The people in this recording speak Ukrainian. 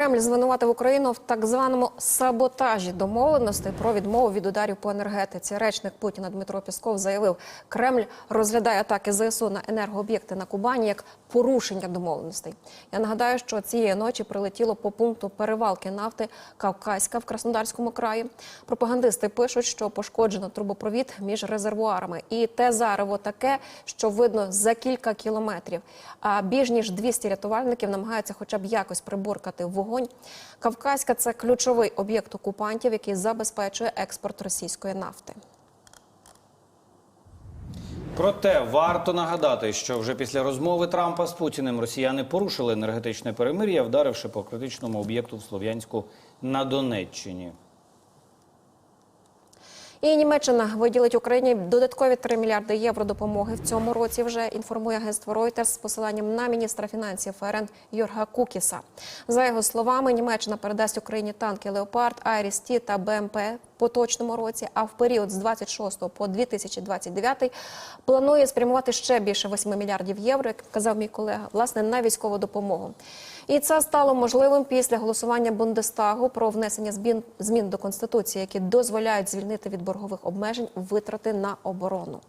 Кремль звинуватив Україну в так званому саботажі домовленостей про відмову від ударів по енергетиці. Речник Путіна Дмитро Пісков заявив, Кремль розглядає атаки ЗСУ на енергооб'єкти на Кубані як порушення домовленостей. Я нагадаю, що цієї ночі прилетіло по пункту перевалки нафти Кавказька в Краснодарському краї. Пропагандисти пишуть, що пошкоджено трубопровід між резервуарами, і те зарево таке, що видно за кілька кілометрів. А більш ніж 200 рятувальників намагаються, хоча б якось приборкати вогонь. Кавказька це ключовий об'єкт окупантів, який забезпечує експорт російської нафти. Проте варто нагадати, що вже після розмови Трампа з Путіним росіяни порушили енергетичне перемир'я, вдаривши по критичному об'єкту в Слов'янську на Донеччині. І Німеччина виділить Україні додаткові 3 мільярди євро допомоги в цьому році. Вже інформує агентство Reuters з посиланням на міністра фінансів ФРН Йорга Кукіса. За його словами, Німеччина передасть Україні танки Леопард, Айріс Ті та БМП поточному році. А в період з 26 по 2029 планує спрямувати ще більше 8 мільярдів євро, як казав мій колега, власне на військову допомогу. І це стало можливим після голосування Бундестагу про внесення змін, змін до конституції, які дозволяють звільнити від боргових обмежень витрати на оборону.